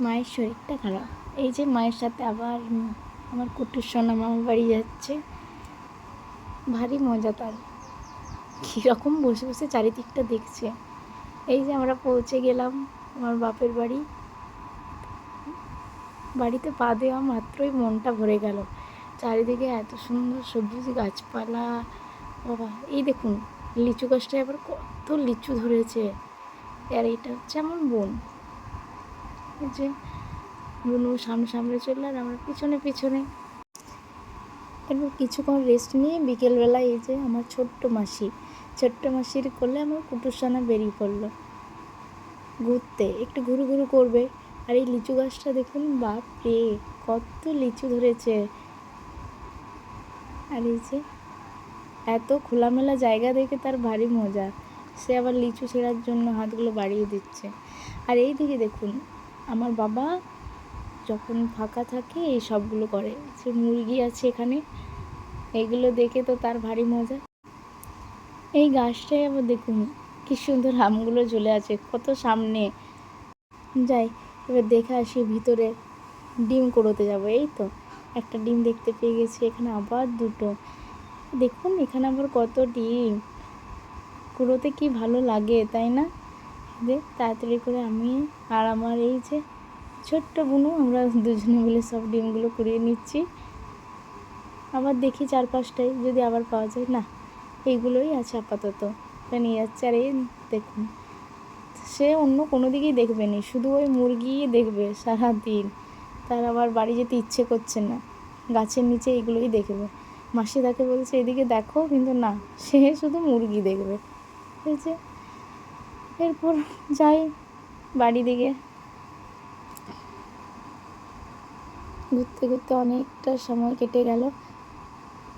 মায়ের শরীরটা খারাপ। এই যে মায়ের সাথে আবার আমার কুটুর সোনা বাড়ি যাচ্ছে। ভারী মজা তার। কীরকম বসে বসে চারিদিকটা দেখছে। এই যে আমরা পৌঁছে গেলাম আমার বাপের বাড়ি। বাড়িতে পা দেওয়া মাত্রই মনটা ভরে গেল। চারিদিকে এত সুন্দর সবুজ গাছপালা। বাবা, এই দেখুন, লিচু গাছটায় আবার কত লিচু ধরেছে। আর এটা হচ্ছে আমার বোন। যে বুনু সামনে সামনে চলল আর আমরা পিছনে পিছনে। এরপর কিছুক্ষণ রেস্ট নিয়ে বিকেলবেলা এই যে আমার ছোট্ট মাসি, ছোট্ট মাসির করলে আমার কুটুসানা বেরিয়ে পড়ল। ঘুরতে, একটু ঘুরু ঘুরু করবে। আর এই লিচু গাছটা দেখুন বাপ রে কত লিচু ধরেছে। আর এই যে এত খোলামেলা জায়গা দেখে তার ভারী মজা। সে আবার লিচু ছেঁড়ার জন্য হাতগুলো বাড়িয়ে দিচ্ছে। আর এই দিকে দেখুন আমার বাবা যখন ফাঁকা থাকে, এই সবগুলো করে। যে মুরগি আছে এখানে। এগুলো দেখে তো তার ভারী মজা। এই গাছটাই আবার দেখুন, কি সুন্দর আমগুলো ঝুলে আছে, কত সামনে। যাই, এবার দেখে আসি ভিতরে ডিম কুড়োতে যাব। এই তো, একটা ডিম দেখতে পেয়ে গেছি, এখানে আবার দুটো। দেখুন, এখানে আবার কত ডিম। কুড়োতে কি ভালো লাগে, তাই না? যে তাড়াতাড়ি করে আমি আর আমার এই যে ছোট্ট বুনু, আমরা দুজনে মিলে সব ডিমগুলো কুড়িয়ে নিচ্ছি। আবার দেখি চার পাঁচটায় যদি আবার পাওয়া যায়। না, এইগুলোই আছে আপাতত। তা নিয়ে যাচ্ছে আর এই দেখুন, সে অন্য কোনো দিকেই দেখবে না, শুধু ওই মুরগি দেখবে সারা দিন তার আবার বাড়ি যেতে ইচ্ছে করছে না, গাছের নিচে এগুলোই দেখবে। মাসি তাকে বলছে, এদিকে দেখো, কিন্তু না, সে শুধু মুরগি দেখবে। এই যে এরপর যাই বাড়ি দিকে। ঘুরতে ঘুরতে অনেকটা সময় কেটে গেল।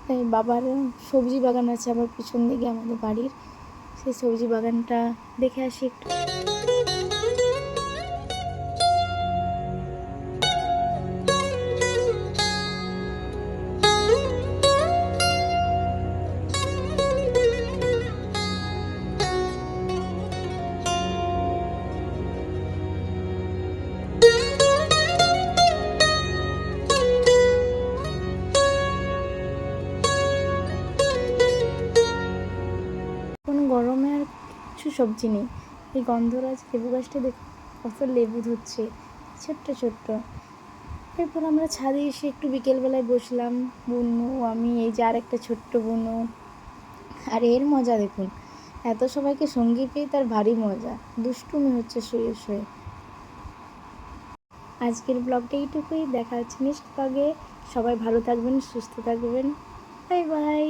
তাই বাবার সবজি বাগান আছে আমার পিছন দিকে আমাদের বাড়ির। সেই সবজি বাগানটা দেখে আসি একটু। গরমে আর কিছু সবজি নেই। এই গন্ধরাজ লেবু গাছটা দেখো, কত লেবু ধরছে, ছোট্ট ছোট্ট। এরপর আমরা ছাদে এসে একটু বিকেলবেলায় বসলাম, বুনু, আমি, এই যে আর একটা ছোট্ট বুনু। আর এর মজা দেখুন, এত সবাইকে সঙ্গী পেয়ে তার ভারী মজা, দুষ্টুমি হচ্ছে শুয়ে শুয়ে। আজকের ব্লগটা এইটুকুই, দেখা হচ্ছে নেক্সট ব্লগে। সবাই ভালো থাকবেন, সুস্থ থাকবেন। Bye bye.